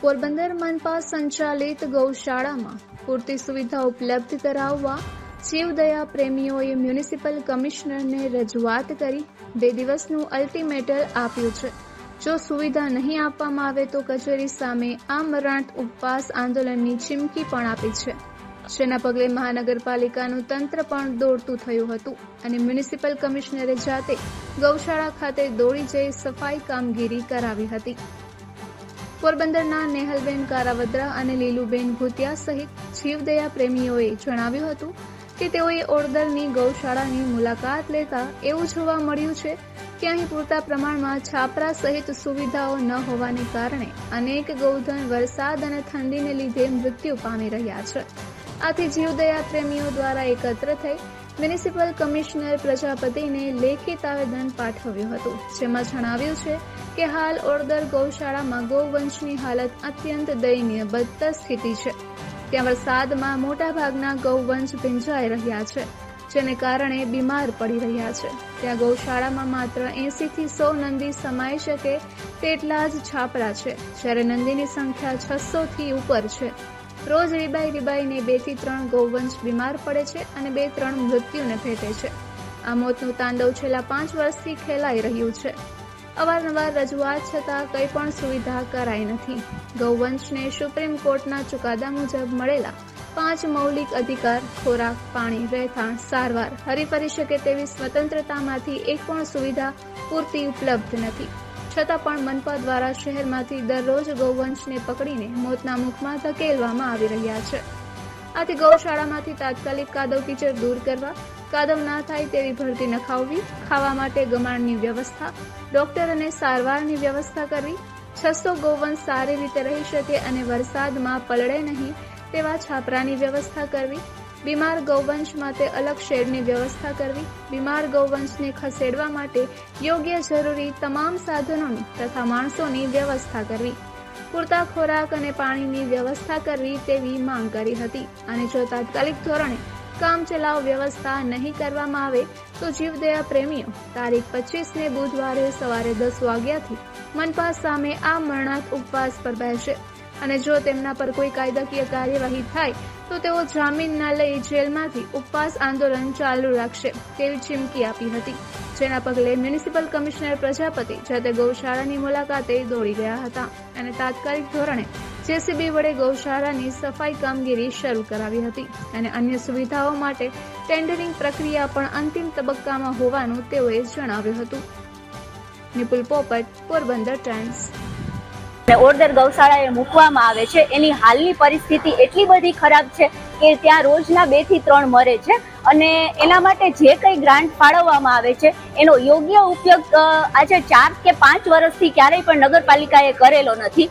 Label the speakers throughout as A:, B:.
A: પોરબંદર મનપા સંચાલિત ગૌશાળામાં પૂરતી સુવિધા ઉપલબ્ધ કરાવવા જીવદયા પ્રેમીઓએ મ્યુનિસિપલ કમિશનરને રજૂઆત કરી બે દિવસનું અલ્ટિમેટર આપ્યું છે. જો સુવિધા નહીં આપવામાં આવે તો કચેરી સામે આ આમરણ ઉપવાસ આંદોલનની ચીમકી પણ આપી છે. જેના પગલે મહાનગરપાલિકાનું તંત્ર પણ દોડતું થયું હતું અને મ્યુનિસિપલ કમિશનરે જાતે ગૌશાળા ખાતે દોડી જઈ સફાઈ કામગીરી કરાવી હતી. પોરબંદરના નેહલબેન કારાવદ્રા અને લીલુબેન ભૂતિયા સહિત જીવદયા પ્રેમીઓએ જણાવ્યું હતું કે તેઓએ ઓડદરની ગૌશાળાની મુલાકાત લેતા એવું જોવા મળ્યું છે કે અહીં પૂરતા પ્રમાણમાં છાપરા સહિત સુવિધાઓ ન હોવાને કારણે અનેક ગૌધન વરસાદ અને ઠંડીને લીધે મૃત્યુ પામી રહ્યા છે. આથી જીવદયા પ્રેમીઓ દ્વારા એકત્ર થઈ મ્યુનિસિપલ કમિશનર પ્રજાપતિને લેખિત આવેદન પાઠવ્યું હતું, જેમાં જણાવ્યું છે કે હાલ ઓરદર ગૌશાળામાં ગૌવંશની હાલત અત્યંત દયનીય બદતર સ્થિતિ છે. ત્યાં વરસાદમાં મોટાભાગના ગૌવંશ ભીંજાઈ રહ્યા છે, જેને કારણે બીમાર પડી રહ્યા છે. ત્યાં ગૌશાળામાં માત્ર એસી થી સો નંદી સમાઈ શકે તેટલા જ છાપરા છે, જ્યારે નંદીની સંખ્યા છસો થી ઉપર છે. રોજ રીબાઈ રીબાઈને બેથી ત્રણ ગૌવંશ બીમાર પડે છે અને બે ત્રણ મૃત્યુને ભેટે છે. આ મોતનું તાંડવ છેલ્લા પાંચ વર્ષથી ખેલાઈ રહ્યું છે. અવારનવાર રજૂઆત છતાં કંઈ પણ સુવિધા કરાઈ નથી. ગૌવંશને સુપ્રીમ કોર્ટના ચુકાદા મુજબ મળેલા પાંચ મૌલિક અધિકાર, ખોરાક, પાણી, રહેઠાણ, સારવાર હરીફરી શકે તેવી સ્વતંત્રતામાંથી એક પણ સુવિધા પૂરતી ઉપલબ્ધ નથી. છતાં પણ મનપા દ્વારા શહેરમાંથી દરરોજ ગૌવંશને પકડીને મોતના મુખમાં ધકેલવામાં આવી રહ્યા છે. આથી ગૌશાળામાંથી તાત્કાલિક કાદવ કીચડ દૂર કરવા, કાદવ ના થાય તેવી ભરતી નખાવવી, ખાવા માટે ગમાણની વ્યવસ્થા, ડોક્ટર અને સારવારની વ્યવસ્થા કરવી, છસો ગૌવંશ સારી રીતે રહી શકે અને વરસાદમાં પલળે નહીં તેવા છાપરાની વ્યવસ્થા કરવી બીમાર ગૌવંશ માટે અલગ શેડની વ્યવસ્થા કરવી, બીમાર ગૌવંશને ખસેડવા માટે યોગ્ય જરૂરી તમામ સાધનોની તથા માણસોની વ્યવસ્થા કરવી. પૂરતા ખોરાક અને પાણીની વ્યવસ્થા કરવી તેવી માંગ કરી હતી. અને જો તાત્કાલિક ધોરણે કામચલાઉ વ્યવસ્થા નહીં કરવામાં આવે, તો જીવદયા પ્રેમીઓ તારીખ પચીસને બુધવારે સવારે દસ વાગ્યાથી મનપા સામે આ મરણાત ઉપવાસ પર બેસે અને જો તેમના પર કોઈ કાયદાકીય કાર્યવાહી થાય, તો તેઓ જામીન ના લઈ જેલમાંથી ઉપવાસ આંદોલન ચાલુ રાખશે તેવી ચીમકી આપી હતી, જેના પગલે મ્યુનિસિપલ કમિશનર પ્રજાપતિ જાતે ગૌશાળાની મુલાકાતે દોડી ગયા હતા અને તાત્કાલિક ધોરણે જેસીબી વડે ગૌશાળાની સફાઈ કામગીરી શરૂ કરાવી હતી અને અન્ય સુવિધાઓ માટે ટેન્ડરિંગ પ્રક્રિયા પણ અંતિમ તબક્કામાં હોવાનું તેઓએ જણાવ્યું હતું. નિપુલ પોપટ, પોરબંદર ટાઈમ્સ.
B: અને ઓરદર ગૌશાળાએ મૂકવામાં આવે છે. એની હાલની પરિસ્થિતિ એટલી બધી ખરાબ છે કે ત્યાં રોજના બેથી ત્રણ મરે છે. અને એના માટે જે કંઈ ગ્રાન્ટ ફાળવવામાં આવે છે, એનો યોગ્ય ઉપયોગ આજે ચાર કે પાંચ વર્ષથી ક્યારેય પણ નગરપાલિકાએ કરેલો નથી.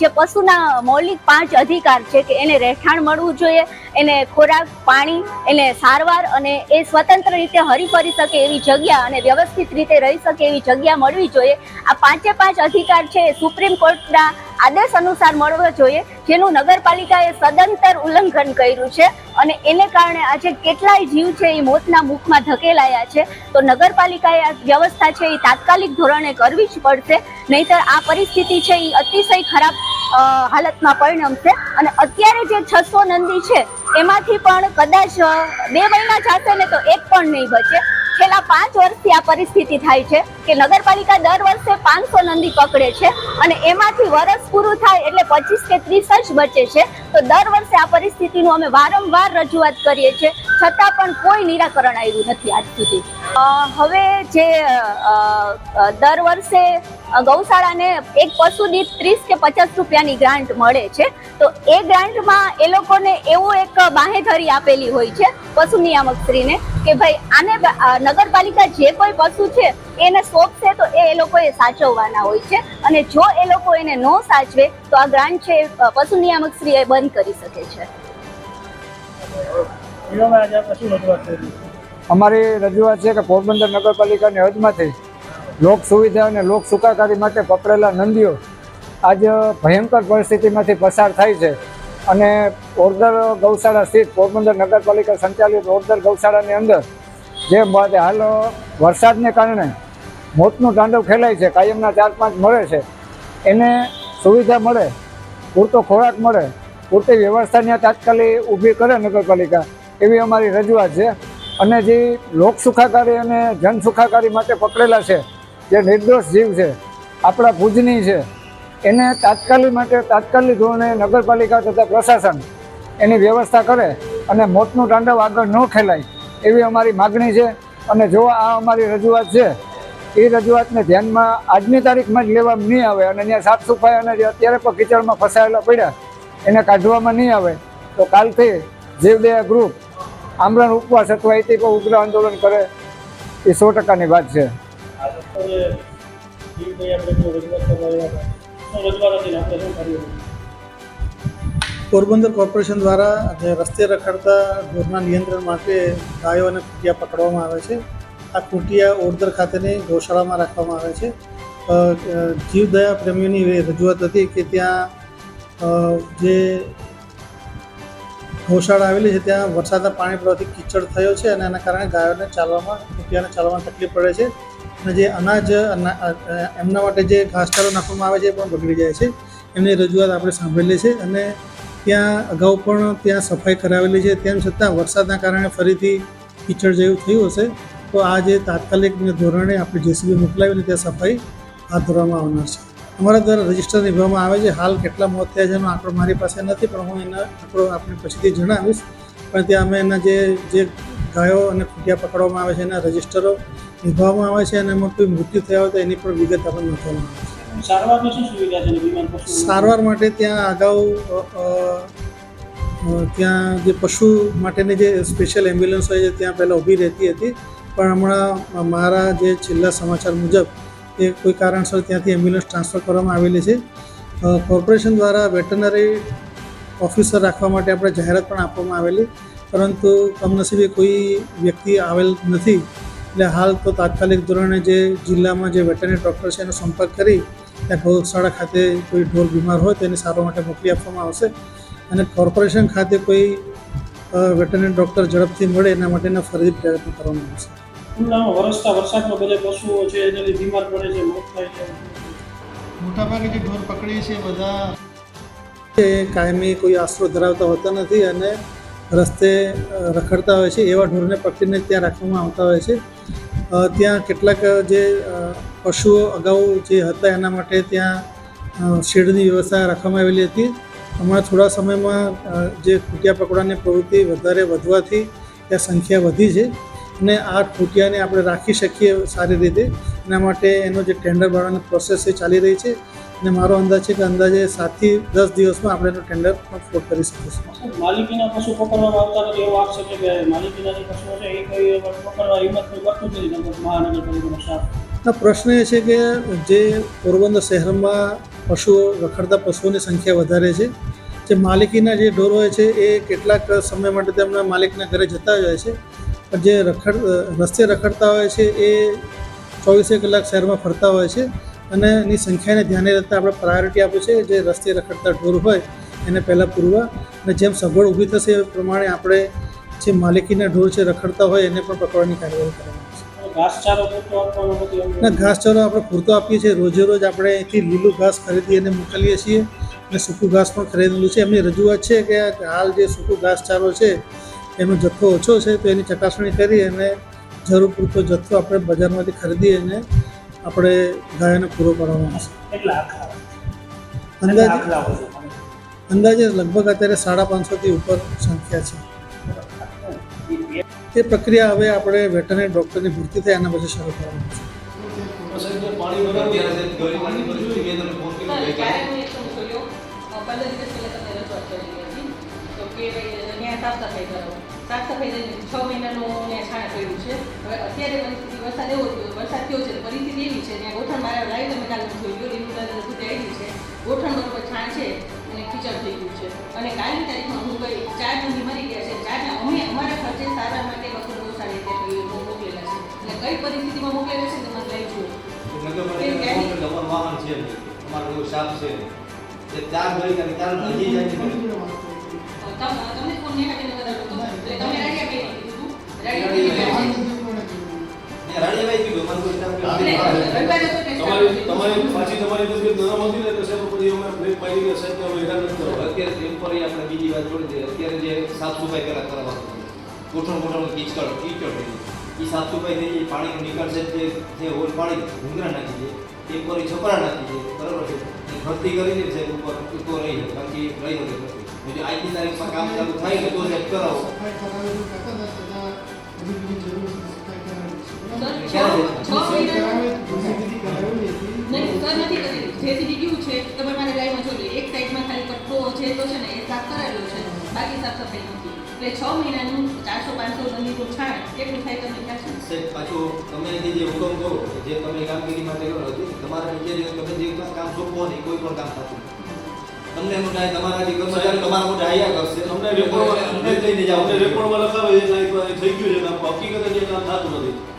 B: જે પશુના મૌલિક પાંચ અધિકાર છે કે એને રહેઠાણ મળવું જોઈએ, એને ખોરાક, પાણી, એને સારવાર અને એ સ્વતંત્ર રીતે હરીફરી શકે એવી જગ્યા અને વ્યવસ્થિત રીતે રહી શકે એવી જગ્યા મળવી જોઈએ. આ પાંચે પાંચ અધિકાર છે સુપ્રીમ કોર્ટના આદેશ અનુસાર મળવો જોઈએ, જેનું નગરપાલિકાએ સદંતર ઉલ્લંઘન કર્યું છે અને એને કારણે આજે કેટલાય જીવ છે એ મોતના મુખમાં ધકેલાયા છે. તો નગરપાલિકાએ આ વ્યવસ્થા છે એ તાત્કાલિક ધોરણે કરવી જ પડશે, નહીતર આ પરિસ્થિતિ છે એ અતિશય ખરાબ હાલતમાં પરિણમશે. અને અત્યારે જે છસો નંદી છે, એમાંથી પણ કદાચ બે મહિના જશે ને તો એક પણ નહીં બચે. છેલ્લા પાંચ વર્ષથી આ પરિસ્થિતિ થાય છે કે નગરપાલિકા દર વર્ષે પાંચસો નંદી પકડે છે અને એમાંથી વર્ષ પૂરું થાય એટલે પચીસ કે ત્રીસ જ બચે છે. તો દર વર્ષે આ પરિસ્થિતિનું અમે વારંવાર રજૂઆત કરીએ છીએ. છતાં પણ કોઈ નિરાકરણ આવ્યું નથી આજ સુધી. હવે જે દર વર્ષે ગૌશાળાને એક પશુ દીઠ ત્રીસ કે પચાસ રૂપિયાની ગ્રાન્ટ મળે છે. તો એ ગ્રાન્ટમાં એ લોકોને એવું એક બાહેધરી આપેલી હોય છે પશુ નિયામક શ્રીને કે ભાઈ આને નગરપાલિકા જે કોઈ પશુ છે એને સોંપશે તો એ એ લોકોએ સાચવવાના હોય છે. અને જો એ લોકો એને ન સાચવે તો આ ગ્રાન્ટ છે પશુ નિયામક શ્રી એ બંધ કરી શકે છે.
C: અમારી રજૂઆત છે કે પોરબંદર નગરપાલિકાની હદમાંથી લોક સુવિધા અને લોક સુખાકારી માટે પકડેલા નંદીઓ આજ ભયંકર પરિસ્થિતિમાંથી પસાર થાય છે. અને ઓરદર ગૌશાળા સ્થિત પોરબંદર નગરપાલિકા સંચાલિત ઓરદર ગૌશાળાની અંદર જે હાલ વરસાદને કારણે મોતનું તાંડવ ખેલાય છે, કાયમના ચાર પાંચ મળે છે, એને સુવિધા મળે, પૂરતો ખોરાક મળે, પૂરતી વ્યવસ્થા ત્યાં તાત્કાલિક ઊભી કરે નગરપાલિકા, એવી અમારી રજૂઆત છે. અને જે લોક સુખાકારી અને જન સુખાકારી માટે પકડેલા છે, જે નિર્દોષ જીવ છે, આપણા ભુજની છે એને તાત્કાલિક માટે તાત્કાલિક ધોરણે નગરપાલિકા તથા પ્રશાસન એની વ્યવસ્થા કરે અને મોતનું તાંડવ આગળ ન ખેલાય એવી અમારી માગણી છે. અને જો આ અમારી રજૂઆત છે, એ રજૂઆતને ધ્યાનમાં આજની તારીખમાં જ લેવામાં નહીં આવે અને ત્યાં સાફ સફાઈ અને જે અત્યારે પણ કિચડમાં ફસાયેલા પડ્યા, એને કાઢવામાં નહીં આવે, તો કાલથી જીવદયા ગ્રુપ, આમરણ ઉપવાસ અથવા એથી પણ ઉગ્ર આંદોલન કરે, એ સો ટકાની વાત છે.
D: પોરબંદર કોર્પોરેશન દ્વારા જે રસ્તે રખડતા ઢોરના નિયંત્રણ માટે ગાયો અને કુટિયા પકડવામાં આવે છે. આ કુટિયા ઓરદર ખાતેની ગૌશાળામાં રાખવામાં આવે છે. જીવદયા પ્રેમીઓની રજૂઆત હતી કે ત્યાં જે ગૌશાળા આવેલી છે ત્યાં વરસાદના પાણી પડવાથી કીચડ થયો છે અને એના કારણે ગાયોને ચાલવામાં, કુટિયાને ચાલવામાં તકલીફ પડે છે. અને જે અનાજ એમના માટે જે ઘાસચારો નાખવામાં આવે છે એ પણ બગડી જાય છે. એમની રજૂઆત આપણે સાંભળેલી છે અને ત્યાં અગાઉ પણ ત્યાં સફાઈ કરાવેલી છે. તેમ છતાં વરસાદના કારણે ફરીથી કીચડ જેવું થયું હશે. તો આ જે તાત્કાલિક ધોરણે આપણે જેસીબી મોકલાવીને ત્યાં સફાઈ હાથ ધરવામાં આવનાર છે. અમારા દ્વારા રજિસ્ટર નિભાવવામાં આવે છે. હાલ કેટલા મોત થયા છે એનો આંકડો મારી પાસે નથી, પણ હું એના આંકડો આપણે પછીથી જણાવીશ. પણ ત્યાં અમે એના જે જે ગાયો અને ખૂટિયા પકડવામાં આવે છે એના રજીસ્ટરો નિભાવવામાં આવે છે અને એમાં કોઈ મૃત્યુ થયા હોય તો એની પણ વિગત આપણને નોંધવામાં આવે છે. સારવાર માટે ત્યાં અગાઉ ત્યાં જે પશુ માટેની જે સ્પેશિયલ એમ્બ્યુલન્સ હોય છે ત્યાં પહેલાં ઊભી રહેતી હતી. પણ હમણાં મારા જે છેલ્લા સમાચાર મુજબ એ કોઈ કારણસર ત્યાંથી એમ્બ્યુલન્સ ટ્રાન્સફર કરવામાં આવેલી છે. કોર્પોરેશન દ્વારા વેટનરી ઓફિસર રાખવા માટે આપણે જાહેરાત પણ આપવામાં આવેલી. પરંતુ કમનસીબે કોઈ વ્યક્તિ આવેલ નથી. એટલે હાલ તો તાત્કાલિક ધોરણે જે જિલ્લામાં જે વેટરનરી ડૉક્ટર છે એનો સંપર્ક કરી ત્યાં ગૌશાળા ખાતે કોઈ ઢોર બીમાર હોય તેને સારવાર માટે મોકલી આપવામાં આવશે. અને કોર્પોરેશન ખાતે કોઈ વેટરનરી ડૉક્ટર ઝડપથી મળે એના માટેના ફરી પ્રયત્ન કરવામાં આવશે.
E: વરસતા વરસાદમાં બધા પશુઓ છે એનાથી બીમાર પડે છે મોત થાય છે?
D: મોટાભાગે જે ઢોર પકડીએ છીએ બધા. એ કાયમી કોઈ આશરો ધરાવતા હોતા નથી અને રસ્તે રખડતા હોય છે એવા ઢોરને પકડીને ત્યાં રાખવામાં આવતા હોય છે. ત્યાં કેટલાક જે પશુઓ અગાઉ જે હતા એના માટે ત્યાં શેડની વ્યવસ્થા રાખવામાં આવેલી હતી. હમણાં થોડા સમયમાં જે ખૂટિયા પકડવાની પ્રવૃત્તિ વધારે વધવાથી ત્યાં સંખ્યા વધી છે અને આ ખૂટિયાને આપણે રાખી શકીએ સારી રીતે. એના માટે એનો જે ટેન્ડર ભરવાની પ્રોસેસ એ ચાલી રહી છે. અને મારો અંદાજ છે કે અંદાજે સાતથી દસ દિવસમાં આપણે એનો ટેન્ડર પણ ફ્લોટ કરી શકીશું.
E: માલિકીના પશુ પકડવામાં આવતા નથી એવો આક્ષેપ છે કે માલિકીના જે પશુઓ છે એ કોઈ પકડવા હિંમત કરતું જ નથી નગર મહાનગરપાલિકાનો સ્ટાફ
D: પ્રશ્ન એ છે કે જે પોરબંદર શહેરમાં પશુઓ રખડતા પશુઓની સંખ્યા વધારે છે જે માલિકીના જે ઢોર હોય છે એ કેટલાક સમય માટે તેમના માલિકના ઘરે જતા હોય છે. પણ જે રખડ રસ્તે રખડતા હોય છે એ ચોવીસે કલાક શહેરમાં ફરતા હોય છે. અને એની સંખ્યાને ધ્યાને રહેતા આપણે પ્રાયોરિટી આપે છે જે રસ્તે રખડતા ઢોર હોય એને પહેલાં પૂરવા અને જેમ સગવડ ઊભી થશે એ પ્રમાણે આપણે જે માલિકીના ઢોર છે રખડતા હોય એને પણ પકડવાની કાર્યવાહી કરવાની છે. ના ઘાસચારો આપણે પૂરતો આપીએ છીએ. રોજે રોજ આપણે અહીંથી લીલું ઘાસ ખરીદી અને મોકલીએ છીએ અને સૂકું ઘાસ પણ ખરીદેલું છે. એમની રજૂઆત છે કે હાલ જે સૂકું ઘાસચારો છે એનો જથ્થો ઓછો છે તો એની ચકાસણી કરી અને જરૂર પૂરતો જથ્થો આપણે બજારમાંથી ખરીદી અને આપણે ગાયોને પૂરો પાડવાનો આવશે અંદાજે
E: છે?
D: અંદાજે લગભગ અત્યારે સાડા પાંચસોથી ઉપર સંખ્યા છે. એ પ્રક્રિયા હવે આપણે વેટરનરી ડૉક્ટરની ભરતી થાય એના પછી શરૂ કરવાની છે.
F: ત્યારે થઈ જાય છ મહિનાનું મેં છાણ કર્યું છે. હવે અત્યારે વરસાદ એવો થયો વરસાદ થયો છે પરિસ્થિતિ એવી છે. ત્યાં ગોઠણ મારે લાઈવ તમે કાલે જોઈ ગયો દાદા બધું આવી છે. ગોઠણ બરોબર છાણ છે અને ખીચડ થઈ ગયું છે. અને કાલની તારીખમાં હું કઈ ચાર જણની મરી ગયા છે. ચારના અમે અમારા ખર્ચે સારા માટે વખત બહુ સારી રીતે મોકલેલા છે. અને કઈ પરિસ્થિતિમાં મોકલેલા છે તમે લઈ જુઓ.
G: વાહન છે અમારું સાફ છે. ચાર ગળી કરી કારણ જાય છે.
H: તમારી પાછી તમારી હતી સાહેબ સાહેબ
G: અત્યારે આપણે બીજી વાત દઈએ અત્યારે જે સાફ સફાઈ પહેલા કરવાનું ગોઠણ ગોઠણ કીચડ થઈ એ સાફ સફાઈ થઈ ગઈ પાણીનો જે હોલ પાણી ભૂંગરા નાખી દે ટેમ્પરરી છપરા નાખી બરાબર છે. ભરતી કરી દે છે ઉપર તો રહી જાય બાકી રહી નથી તારીખમાં કામ ચાલુ થાય ને તો સાહેબ
F: બાકી સાફ સફાઈ નથી એટલે છ મહિનાનું ચારસો પાંચસો રંગીનું છાણ કેટલું થાય તમને ખ્યાલ છે
G: પાછું તમે જે જે હુકમ કરો જે તમે કામગીરી માટે કરો હતી તમારા જે તમે જે કામ સોંપો ને એ કોઈ પણ કામ થતું. તમને થાય તમારા જે કર્મચારી તમારા મોઢે આયા કરશે.
H: અમને રેકોર્ડમાં
G: અમને લઈને જાઓ.
H: અમને રેકોર્ડમાં લખાવે છે થઈ ગયું છે કામ. હકીકતે જે કામ થતું નથી.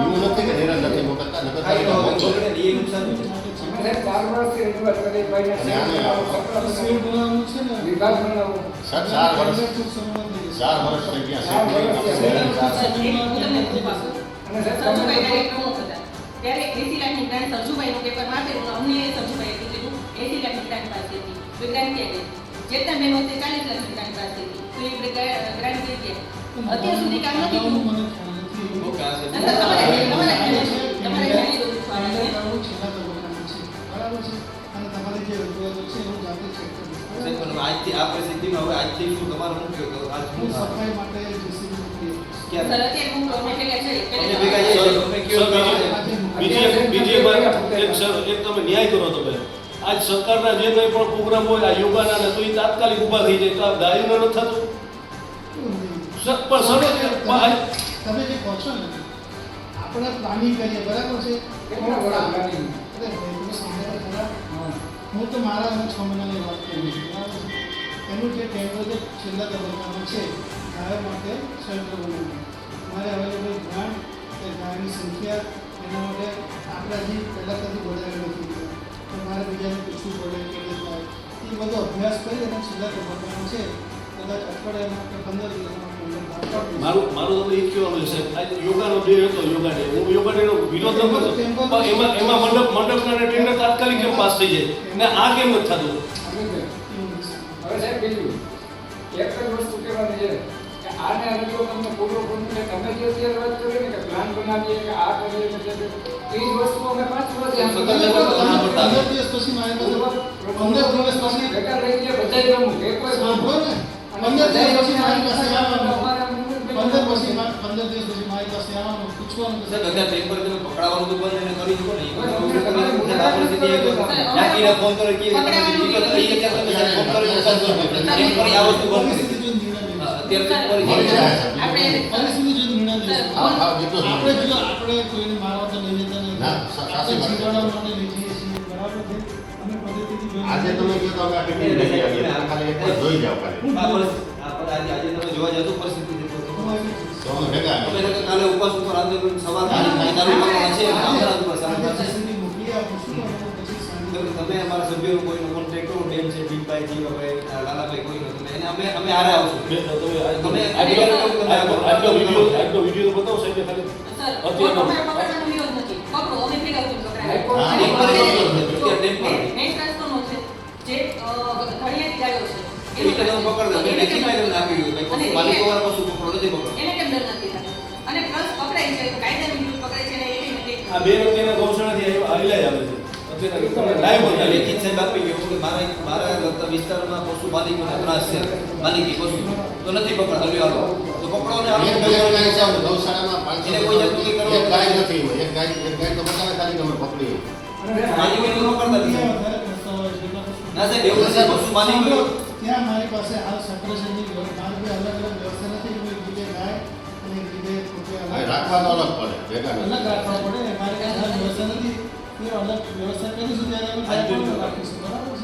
I: એવું નથી કે નિરાશ નથી મોકલતા નગરપાલિકા મોકલો.
G: બગડે ને એ નુકસાન છે
C: અમે સાહેબ ચાર વર્ષથી રજૂઆત કરી ભાઈને
I: અને આને
D: સેવ બનાવવાનું છે ને
C: વિભાગ બનાવો
I: સાત ચાર વર્ષ
D: ટૂંક સમયમાં થઈ જશે.
I: ચાર વર્ષ થઈ ગયા
C: ચાર વર્ષ
I: છે
C: થયા.
I: ચાર
F: સર, એક હું તમને પૂછું પાછું.
C: અને સાહેબ
F: સરજુભાઈ
C: તમે
F: ડાયરેક્ટ પ્રમુખ હતા ત્યારે એસી લાખની ગ્રાન્ટ સરજુભાઈનું પેપરમાં આપેલું તો અમને સરજુભાઈએ કીધું એસી લાખની ગ્રાન્ટ પાસે હતી તો એ ગ્રાન્ટ ક્યાં ગઈ જેટલા મેન વખતે ચાલીસ લાખની ગ્રાન્ટ પાસે હતી તો એ ગ્રા- ગ્રાન્ટ ગઈ ક્યાં અત્યાર સુધી કામ નથી થયું
D: મને ખ્યાલ નથી.
G: ઓકે, આ છે.
F: ના, સર, તમારે તમારે
D: બરાબર છે અને તમારી જે રજૂઆતો છે હું જાતે ચેક બરાબર?
G: પણ આજથી આ પરિસ્થિતિમાં હવે આજથી શું તમારું શું આજ
D: હું સફાઈ માટે
H: કરો આજ સરકારના જે કંઈ પણ પ્રોગ્રામ હોય આ યોગાના તો એ તાત્કાલિક ઊભા થઈ જાય. તો આ ગાડીમાં નથી થતું. પણ સર
D: તમે જે કહો છો ને આપણે પ્લાનિંગ કરીએ બરાબર છે? હું તો મારા છ મહિનાની વાત કરી છું એનું જે જે છેલ્લા તબક્કામાં છે ગાયો માટે બનાવવાનું મારે અવેલેબલ ગ્રાન્ટ કે ગાયની સંખ્યા એના માટે આપણા જે પહેલાં કદી વધારે નથી તો મારે બીજાને પૂછવું પડે કે થાય. એ બધો અભ્યાસ કરી અને છેલ્લા તબક્કામાં છે, કદાચ અઠવાડિયામાં કે પંદર દિવસમાં.
H: મારું મારું તમને એ કહેવાનું છે યોગાનો ડે હતો યોગા ડે હું યોગા ડેનો વિરોધ ન કરતો. પણ એમાં એમાં મંડપ મંડપના ટેન્ડર તાત્કાલિક કેમ પાસ થઈ જાય ને આ કેમ નથી થતું?
C: હવે સાહેબ બીજું એક જ વસ્તુ કહેવાની છે કે આને જો તમને પૂરો પૂરું તમે જે અત્યારે વાત કરી ને કે પ્લાન બનાવીએ કે આ કરીએ કે તે એ જ વસ્તુ અમે પાંચ વર્ષ
D: પંદર દિવસ પછી પંદર દિવસ પછી
C: ભેગા રહી ગયા બધા રમવું એક વર્ષ
D: સાંભળો ને. પંદર દિવસ પછી મારી પાસે આવવાનું. પંદર પછી પંદર દિવસ પછી મારી પાસે આવવાનું. પૂછવાનું કે
G: સાહેબ, અત્યારે ટેમ્પર તમે પકડાવવાનું તો બંધ એને કરી દો ને. નાખીને ફોન કરો કે ફોન. આ વસ્તુ બંધ.
F: આપણે
D: જો નિર્ણય લેશે.
I: હા, હા, એ તો
D: આપણે જો કોઈને મારવા તો લઈ જતા આપણે જીવડાવવા માટે લઈ જઈએ
I: આજે તમે કહો તો આ ટિફિન લઈ આવી તમે ખાલી એક જોઈ જાઓ ખાલી.
G: આજે આજે તમે જોવા જાવ પરિસ્થિતિ
I: તો ભેગા
G: તમે. કાલે ઉપવાસ ઉપર સવાર છે તમે તમે અમારા સભ્યોનો કોઈનો કોન્ટેક્ટ કરો બેન છે ભીમભાઈ જીવાભાઈ લાલાભાઈ કોઈ તમે એને અમે અમે આરે આવશું
H: બે- તમે આજ-
G: તમે
H: આજનો- આજનો- આજનો વીડિયો વીડિયો બતાવો સાહેબ ખાલી અત્યારે-
F: અમારે પકડો અમે ભેગા પકડાય
I: હા,
F: અને
G: ટેમ્પરરી
F: જો,
G: અત્યારે ટેમ્પરરી.
F: મેઇન રસ્તોનો છે જે અ, ઘડિયાળી ગાયો છે
G: એ રીતે તમે પકડ દો
F: એને
G: તમને આપી માલિકો વાળા પકડો નથી પકડો.
F: એને કેમ ડર નથી અને પ્લસ પકડાય છે તો વિરુદ્ધ પકડાય છે ને એ
H: આ બે વ્યક્તિના ગૌશાળાથી આવ્યા હાલ્યા જ આવે છે.
G: લેખિત સાહેબ આપી ગયો કે મારા મારા વિસ્તારમાં પશુ માલિકોને ત્રાસ છે. માલિકી પશુ. તો નથી પકડ હલ્યો હાલો. તો પકડો ને
I: ગૌશાળામાં પાંચસો
G: કોઈ જાતનું કંઈ
I: એક ગાય નથી. હોય. એક ગાય એક ગાય તો બતાવે ખાલી કે પકડી
G: માલિકોને પકડતા નથી. ના સાહેબ એવું નથી. પશુ માલિકો
D: ત્યાં મારી પાસે હાલ સેપરેશનની કારણ કે અલગ અલગ વ્યવસ્થા નથી એક જગ્યાએ ગાય અને એક પોતે અલગ
I: રાખવાનો અલગ પડે.
D: અલગ રાખવા પડે. મારી પાસે હાલ વ્યવસ્થા નથી. એ અલગ વ્યવસ્થા કરીશું ત્યારે રાખીશું. બરાબર